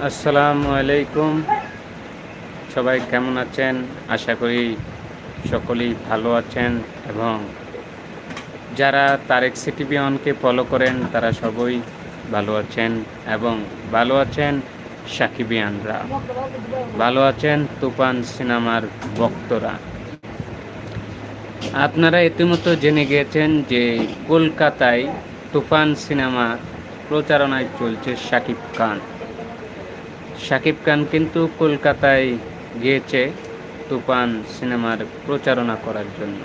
আসসালামু আলাইকুম। সবাই কেমন আছেন? আশা করি সকলেই ভালো আছেন এবং যারা তারেক সিটিভি অনকে ফলো করেন, তারা সবই ভালো আছেন এবং ভালো আছেন সাকিবিয়ানরা। ভালো আছেন তুফান সিনেমার ভক্তরা। আপনারা ইতিমধ্যে জেনে গিয়েছেন যে কলকাতায় তুফান সিনেমা প্রচারণায় চলছে শাকিব খান। শাকিব খান কিন্তু কলকাতায় গিয়েছে তুফান সিনেমার প্রচারণা করার জন্য।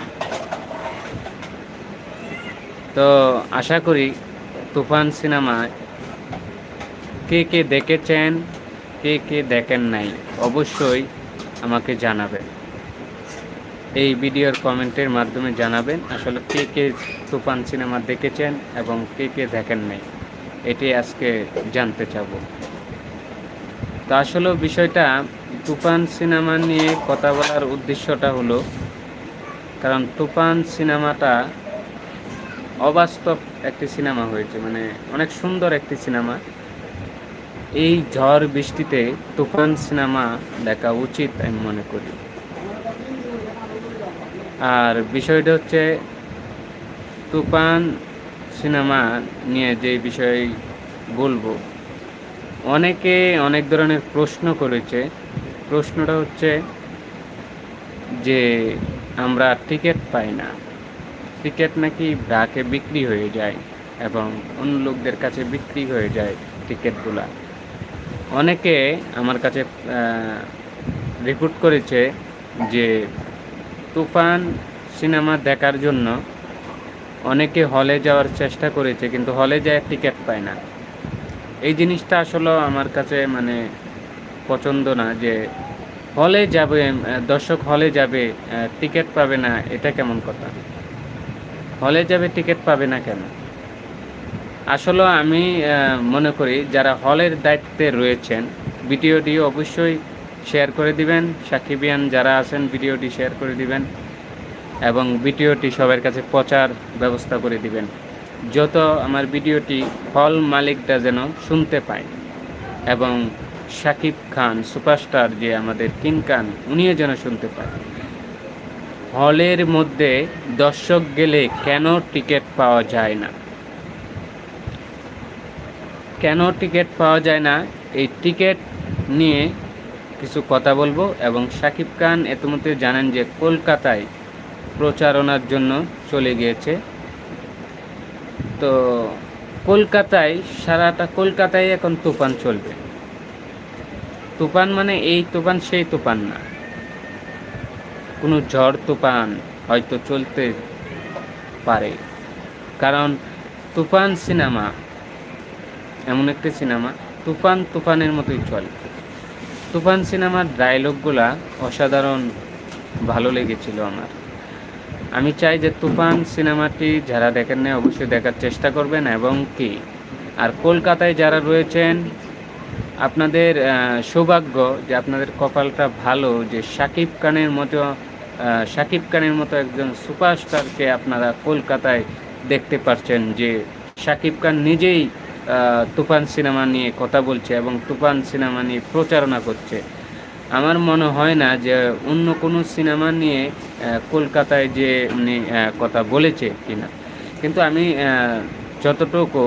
তো আশা করি তুফান সিনেমায় কে কে দেখেছেন, কে কে দেখেন নাই অবশ্যই আমাকে জানাবেন। এই ভিডিওর কমেন্টের মাধ্যমে জানাবেন আসলে কে কে তুফান সিনেমা দেখেছেন এবং কে কে দেখেন নাই। এটি আজকে জানতে চাবো। তো আসলে বিষয়টা তুফান সিনেমা নিয়ে কথা বলার উদ্দেশ্যটা হলো, কারণ তুফান সিনেমাটা অবাস্তব একটি সিনেমা হয়েছে মানে অনেক সুন্দর একটি সিনেমা। এই ঝড় বৃষ্টিতে তুফান সিনেমা দেখা উচিত আমি মনে করি। আর বিষয়টা হচ্ছে, তুফান সিনেমা নিয়ে যে বিষয় বলব অনেকে অনেক ধরনের প্রশ্ন করেছে। প্রশ্নটা হচ্ছে যে আমরা টিকিট পাই না। টিকিট নাকি ব্রাকে বিক্রি হয়ে যায় এবং অন্য লোকদের কাছে বিক্রি হয়ে যায় টিকিটগুলা। অনেকে আমার কাছে রিপোর্ট করেছে যে তুফান সিনেমা দেখার জন্য অনেকে হলে যাওয়ার চেষ্টা করেছে, কিন্তু হলে যায় টিকিট পায় না। জিনিসটা আসলে আমার কাছে মানে পছন্দ না যে হলে যাবে দর্শক হলে যাবে টিকিট পাবে না, এটা কেমন কথা? হলে যাবে, টিকিট পাবে না কেন? আসলে আমি মনে করি যারা হলের দায়িত্বে রয়েছেন, ভিডিওটি অবশ্যই শেয়ার করে দিবেন। সাকিবিয়ান যারা আছেন, ভিডিওটি শেয়ার করে দিবেন এবং ভিডিওটি সবার কাছে প্রচার ব্যবস্থা করে দিবেন। যত আমার ভিডিওটি হল মালিকটা যেন শুনতে পায় এবং শাকিব খান সুপারস্টার যে আমাদের কিং খান, উনিও যেন শুনতে পায়। হলের মধ্যে দর্শক গেলে কেন টিকিট পাওয়া যায় না? কেন টিকিট পাওয়া যায় না? এই টিকিট নিয়ে কিছু কথা বলব এবং শাকিব খান এতমধ্যে জানেন যে কলকাতায় প্রচারণার জন্য চলে গিয়েছে। তো কলকাতায়, সারাটা কলকাতায় এখন তুফান চলবে। তুফান মানে এই তুফান, সেই তুফান না। কোনো ঝড় তুফান হয়তো চলতে পারে। কারণ তুফান সিনেমা, এমন একটি সিনেমা, তুফান তুফানের মতোই চলে। তুফান সিনেমার ডায়লগগুলা অসাধারণ ভালো লেগেছিল আমার। আমি চাই যে তুফান সিনেমাটি যারা দেখেন না অবশ্যই দেখার চেষ্টা করবেন এবং কি? আর কলকাতায় যারা রয়েছেন, আপনাদের সৌভাগ্য যে আপনাদের কপালটা ভালো, যে শাকিব খানের মতো শাকিব খানের মতো একজন সুপারস্টারকে আপনারা কলকাতায় দেখতে পাচ্ছেন যে শাকিব খান নিজেই তুফান সিনেমা নিয়ে কথা বলছে এবং তুফান সিনেমা নিয়ে প্রচারণা করছে। আমার মনে হয় না যে অন্য কোনো সিনেমা নিয়ে কলকাতায় যে উনি কথা বলেছে কিনা। কিন্তু আমি যতটুকু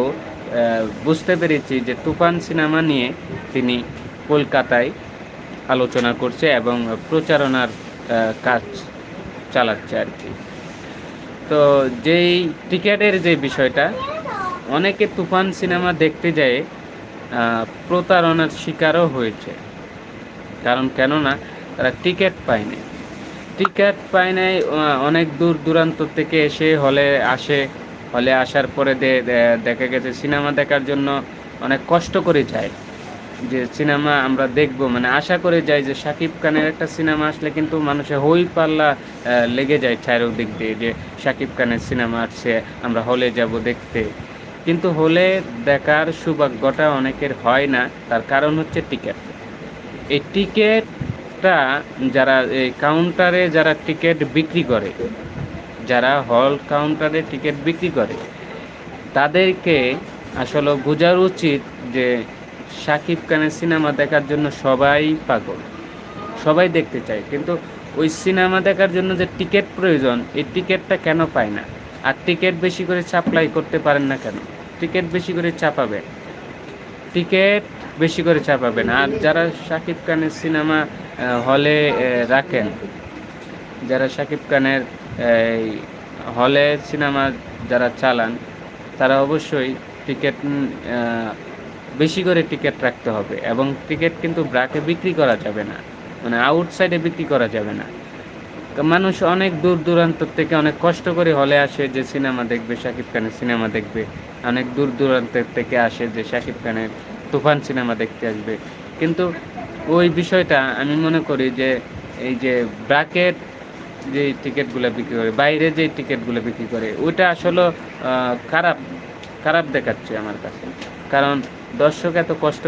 বুঝতে পেরেছি যে তুফান সিনেমা নিয়ে তিনি কলকাতায় আলোচনা করছে এবং প্রচারণার কাজ চালাচ্ছে আর কি। তো যেই টিকেটের যে বিষয়টা, অনেকে তুফান সিনেমা দেখতে যায় প্রতারণার শিকারও হয়েছে। কারণ কেননা তারা টিকিট পায়নি। টিকিট পায় নাই অনেক দূর দূরান্ত থেকে এসে হলে আসে। হলে আসার পরে দেখা গেছে সিনেমা দেখার জন্য অনেক কষ্ট করে যায়। যে সিনেমা আমরা দেখব মানে আশা করে যাই যে শাকিব খানের একটা সিনেমা আসলে কিন্তু মানুষের হই পাল্লা লেগে যায় চারিদিক দিয়ে যে শাকিব খানের সিনেমা আসছে, আমরা হলে যাব দেখতে। কিন্তু হলে দেখার সৌভাগ্যটা অনেকের হয় না, তার কারণ হচ্ছে টিকিট। এই টিকিটটা যারা, এই কাউন্টারে যারা টিকিট বিক্রি করে, যারা হল কাউন্টারে টিকিট বিক্রি করে, তাদেরকে আসলে বোঝার উচিত যে শাকিব খানের সিনেমা দেখার জন্য সবাই পাগল, সবাই দেখতে চায়। কিন্তু ওই সিনেমা দেখার জন্য যে টিকিট প্রয়োজন, এই টিকিটটা কেন পায় না? আর টিকিট বেশি করে সাপ্লাই করতে পারেন না কেন? টিকিট বেশি করে চাপাবে টিকিট বেশি করে চাপাবেন আর যারা শাকিব খানের সিনেমা হলে রাখেন, যারা শাকিব খানের হলে সিনেমা যারা চালান, তারা অবশ্যই টিকিট বেশি করে টিকিট রাখতে হবে। এবং টিকিট কিন্তু ব্রাকে বিক্রি করা যাবে না। মানে আউটসাইডে বিক্রি করা যাবে না। মানুষ অনেক দূর দূরান্ত থেকে অনেক কষ্ট করে হলে আসে যে সিনেমা দেখবে, শাকিব খানের সিনেমা দেখবে। অনেক দূর দূরান্ত থেকে আসে যে শাকিব খানের তুফান সিনেমা দেখতে আসবে। কিন্তু ওই বিষয়টা আমি মনে করি যে, এই যে ব্রাকেট যে টিকিটগুলো বিক্রি করে, বাইরে যে টিকিটগুলো বিক্রি করে, ওইটা আসলে খারাপ খারাপ দেখাচ্ছে আমার কাছে। কারণ দর্শক এত কষ্ট